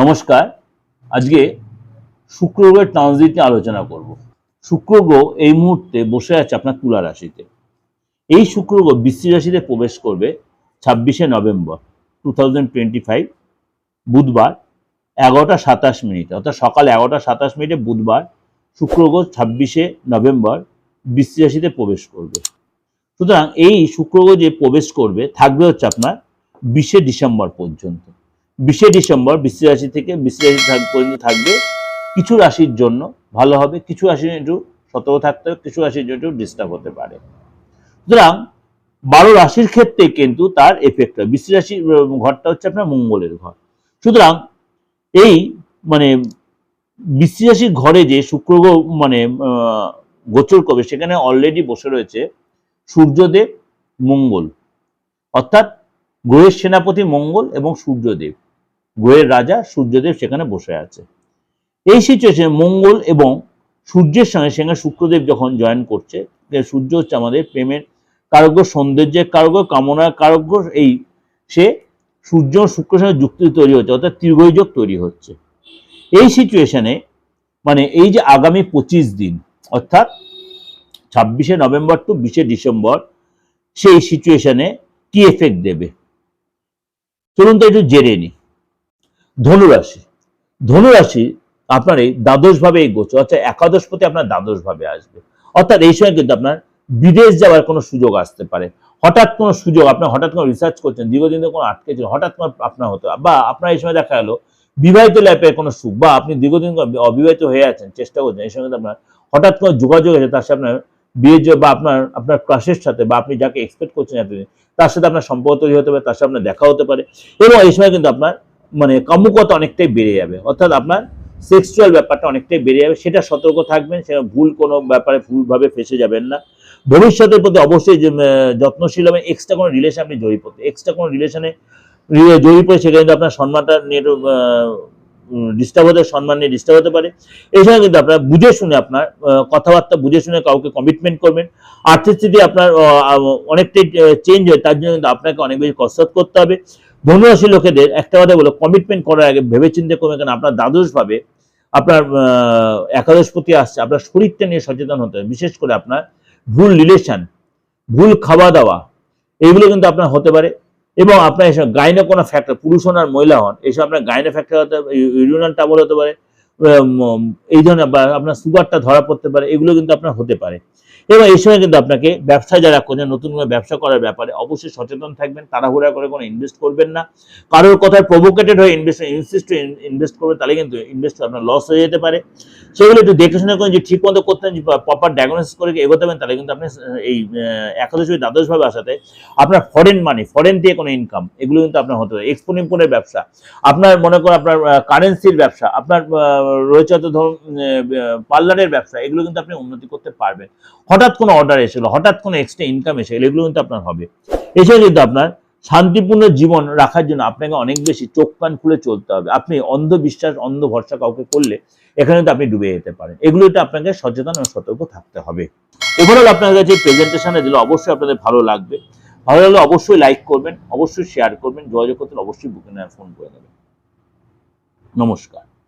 নমস্কার, আজকে শুক্র গ্রহের ট্রানজিট নিয়ে আলোচনা করব। শুক্র গ্রহ এই মুহূর্তে বসে আছে আপনার তুলা রাশিতে। এই শুক্র গ্রহ বৃশ্চিক রাশিতে প্রবেশ করবে ছাব্বিশে নভেম্বর টু থাউজেন্ড বুধবার এগারোটা সাতাশ মিনিটে। অর্থাৎ সকাল এগারোটা সাতাশ মিনিটে বুধবার শুক্র গ্রহ ছাব্বিশে নভেম্বর বৃশ্চিক রাশিতে প্রবেশ করবে। সুতরাং এই শুক্র গ্রহ যে প্রবেশ করবে থাকবে হচ্ছে আপনার বিশে ডিসেম্বর পর্যন্ত। বিশে ডিসেম্বর বৃশ্চিক রাশি থেকে বৃশ্চিক রাশি পর্যন্ত থাকবে। কিছু রাশির জন্য ভালো হবে, কিছু রাশির একটু সতর্ক থাকতে হবে, কিছু রাশির জন্য একটু ডিস্টার্ব হতে পারে। সুতরাং বারো রাশির ক্ষেত্রে কিন্তু তার এফেক্ট হয়। বৃশ্চিক রাশির ঘরটা হচ্ছে আপনার মঙ্গলের ঘর। সুতরাং এই মানে বৃশ্চিক রাশির ঘরে যে শুক্র মানে গোচর করবে, সেখানে অলরেডি বসে রয়েছে সূর্যদেব, মঙ্গল। অর্থাৎ গ্রহের সেনাপতি মঙ্গল এবং সূর্যদেব। গ্রহের রাজা সূর্যদেব সেখানে বসে আছে। এই সিচুয়েশনে মঙ্গল এবং সূর্যের সঙ্গে সেখানে শুক্রদেব যখন জয়েন করছে সূর্য হচ্ছে আমাদের প্রেমের কারগ্য, সৌন্দর্যের কারগ্য, কামনার কারগ্য, এই সে সূর্য শুক্রের সঙ্গে যুক্তি তৈরি হচ্ছে, অর্থাৎ তীর্ঘযোগ তৈরি হচ্ছে। এই সিচুয়েশনে মানে এই যে আগামী পঁচিশ দিন, অর্থাৎ ছাব্বিশে নভেম্বর টু বিশে ডিসেম্বর, সেই সিচুয়েশনে কি এফেক্ট দেবে? চলুন তো একটু জেনে নি। ধনুরাশি। ধনুরাশি আপনার এই দ্বাদশ ভাবে এই গোচর অর্থাৎ একাদশ পতি আপনার দ্বাদশ ভাবে আসবে। অর্থাৎ এই সময় কিন্তু আপনার বিদেশ যাওয়ার কোনো সুযোগ আসতে পারে। হঠাৎ কোনো সুযোগ, আপনি হঠাৎ কোনো রিসার্চ করছেন, দীর্ঘদিন ধরে কোনো আটকে ছিল হঠাৎ কোনো আপনার হতো বা আপনার এই সময় দেখা গেলো বিবাহিত লাইফের কোনো সুখ, বা আপনি দীর্ঘদিন অবিবাহিত হয়ে আছেন, চেষ্টা করছেন, এই সময় আপনার হঠাৎ কোনো যোগাযোগ আছে, তার সাথে আপনার বিয়ে বা আপনার আপনার ক্লাসের সাথে, বা আপনি যাকে এক্সপেক্ট করছেন এতদিন, তার সাথে আপনার সম্পর্ক তৈরি হতে পারে, তার সাথে আপনার দেখা হতে পারে, এবং এই সময় কিন্তু আপনার মানে কামুকতা অনেকটাই বেড়ে যাবে। অর্থাৎ আপনার সেক্সুয়াল ব্যাপারটা অনেকটাই বেড়ে যাবে, সেটা সতর্ক থাকবেন, সেটা ভুল কোনো ব্যাপারে ভুলভাবে ফেসে যাবেন না। ভবিষ্যতের প্রতি অবশ্যই যত্নশীল হবেন এক্সট্রা কোনো রিলেশন আপনি জড়িয়ে পড়তে এক্সট্রা কোনো রিলেশনে জড়িয়ে পড়ে সেখানে কিন্তু আপনার সম্মানটা নিয়ে ডিস্টার্ব হতে, সম্মান নিয়ে ডিস্টার্ব হতে পারে। সময় কিন্তু আপনার বুঝে শুনে আপনার কথাবার্তা বুঝে শুনে কাউকে কমিটমেন্ট করবেন। আর্থিক স্থিতি আপনার অনেকটাই চেঞ্জ হয়, তার জন্য কিন্তু আপনাকে অনেক বেশি কসরত করতে হবে। ধনুরাশি লোকেদের একটা কথা বলো কমিটমেন্ট করার আগে ভেবে চিন্তে করবে কেন আপনার দ্বাদশ ভাবে আপনার একাদশপতি আসছে, আপনার শরীরটা নিয়ে সচেতন হতে হবে। বিশেষ করে আপনার ভুল রিলেশন ভুল খাওয়া দাওয়া এইগুলো কিন্তু আপনার হতে পারে। এবং আপনার এসব গাইনে কোনো ফ্যাক্টর পুরুষ হন আর মহিলা হন, এসব আপনার গাইনে ফ্যাক্টর হতে ইউরিনাল টাবল হতে পারে এই ধরনের আপনার সুগারটা ধরা পড়তে পারে, এগুলো কিন্তু আপনার হতে পারে। এবং এই সময় কিন্তু আপনাকে ব্যবসা যারা করছেন নতুন করে ব্যবসা করার ব্যাপারে অবশ্যই সচেতন থাকবেন, তাড়াহুড়া করে কোনো ইনভেস্ট করবেন না। কারোর কথায় প্রভোকেটেড হয়ে ইনভেস্ট ইনসিস্ট ইনভেস্ট করবে তাহলে কিন্তু ইনভেস্ট আপনার লস হয়ে যেতে পারে। সেগুলো একটু দেখে শুনে করে যে ঠিক মতো করতেন প্রপার ডায়াগনোসিস করে এগোতে পারেন, তাহলে কিন্তু আপনি এই একাদশ বা দ্বাদশ আসাতে আপনার ফরেন মানি ফরেন দিয়ে কোনো ইনকাম এগুলো কিন্তু আপনার হতে পারে। এক্সপোর্ট ইম্পোর্টের ব্যবসা, আপনার মনে করুন আপনার কারেন্সির ব্যবসা, আপনার রয়েছে হয়তো ধরুন পার্লারের ব্যবসা, এগুলো কিন্তু আপনি উন্নতি করতে পারবেন। হঠাৎ কোনো অর্ডার এসে গেলো, হঠাৎ কোনো এক্সট্রা ইনকাম এসে গেলো, এগুলো কিন্তু আপনার হবে। এছাড়া কিন্তু আপনার শান্তিপূর্ণ জীবন রাখার জন্য আপনাকে অনেক বেশি চোখ কান খুলে চলতে হবে। আপনি অন্ধবিশ্বাস অন্ধ ভরসা কাউকে করলে এখানে তো আপনি ডুবে যেতে পারেন। এগুলোতে আপনাকে সচেতন এবং সতর্ক থাকতে হবে। ওভারঅল আপনাদের কাছে প্রেজেন্টেশনে দিলে, অবশ্যই আপনাদের ভালো লাগবে। ভালো লাগলে অবশ্যই লাইক করবেন, অবশ্যই শেয়ার করবেন, যোগাযোগ করতে অবশ্যই বুকিং ফোন করে নেবেন। নমস্কার।